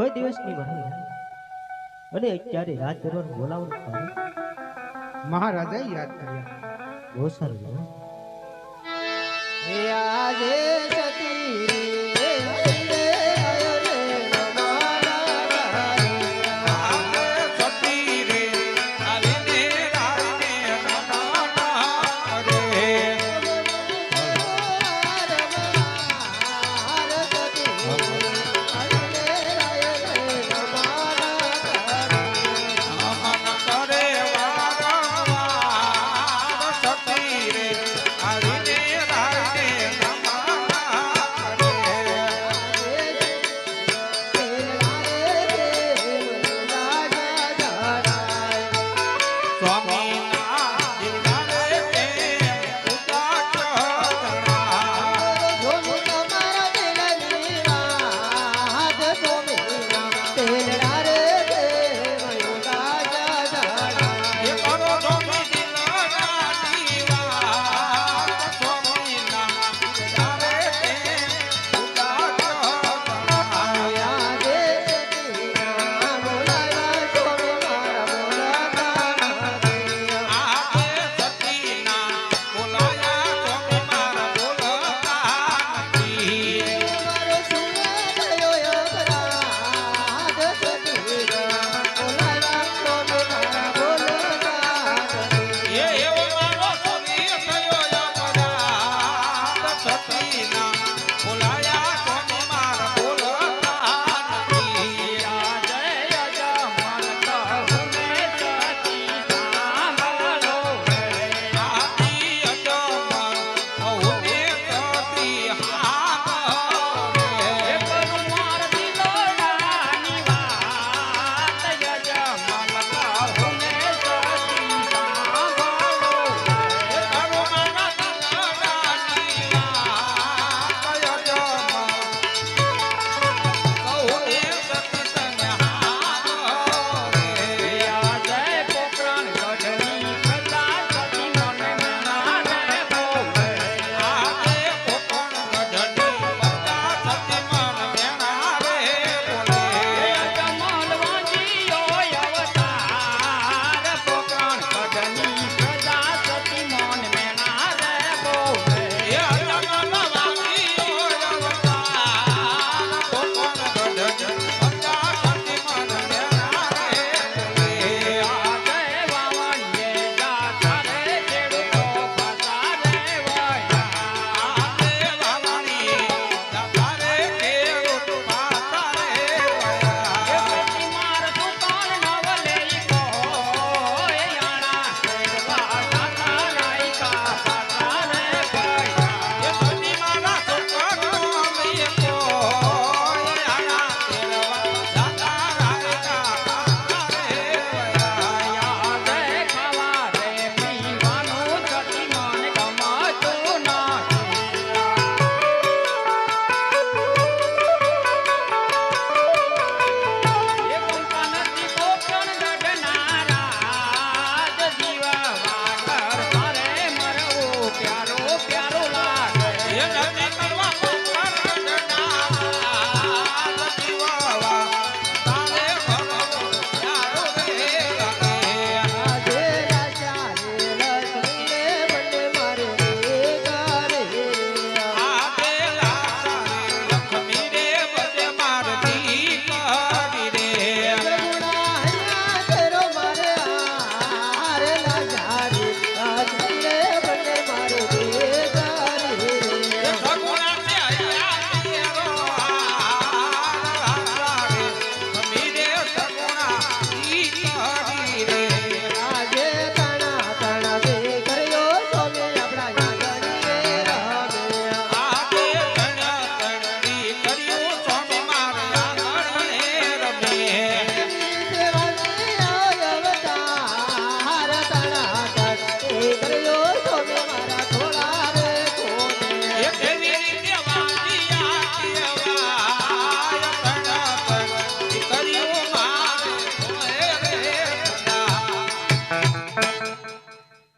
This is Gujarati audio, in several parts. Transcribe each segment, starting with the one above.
કોઈ દિવસ નહીં. ભણાવ્યા અને અત્યારે યાદ કરવાનું બોલાવવાનું મહારાજા યાદ કર્યા. બહુ સારું આજે સતી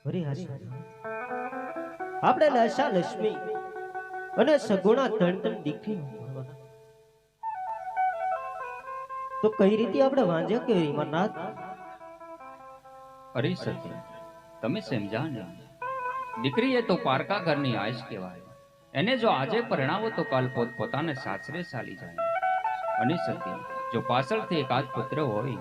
હરિહરી. આપણે આશા લક્ષ્મી અને સગુણા ત્રણ ત્રણ દીકરી તો કઈ રીતે આપણે વાંજ્યા કે અમરનાથ અરે સત્ય તમે સમજા દીકરી એ તો પારકા ઘરની આશ કહેવાય. એને જો આજે પરણાવો તો કાલ પોત પોતાને સાસરે ચાલી જાય. અને સત્ય જો પાછળથી એક એકાદ પુત્ર હોય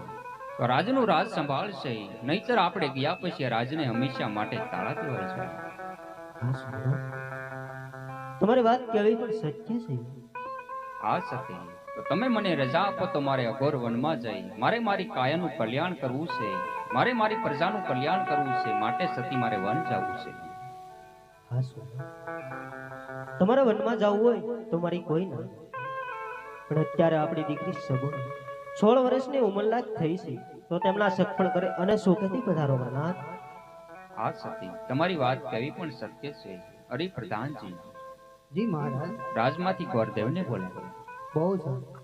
રાજનું રાજ સંભાળશે નહીતર આપણે ગયા પછી રાજને હંમેશા માટે તાળા દેવાય છે. તમારી વાત કેવી પણ સત્ય છે. હા સત્ય તો તમે મને રજા આપો તો મારે અઘોર વનમાં જઈ. મારે મારી કાયાનું કલ્યાણ કરવું છે. મારે મારી પ્રજાનું કલ્યાણ કરવું છે. માટે સતી મારે વન જવું છે. તમારે વનમાં જવું હોય તો મારી કોઈ ના. પણ અત્યારે આપણી દીકરી સગુણ. સોળ વર્ષની ઉંમરલાયક થઈ છે. તો તેમના સગપણ કરે અને સુખેથી પધારો મનાથ હા સતી તમારી વાત કહેવી પણ સત્ય છે. અરે પ્રધાનજી. જી મહારાજ. રાજમાંથી ગોરદેવને બોલાવો બહુ સારું.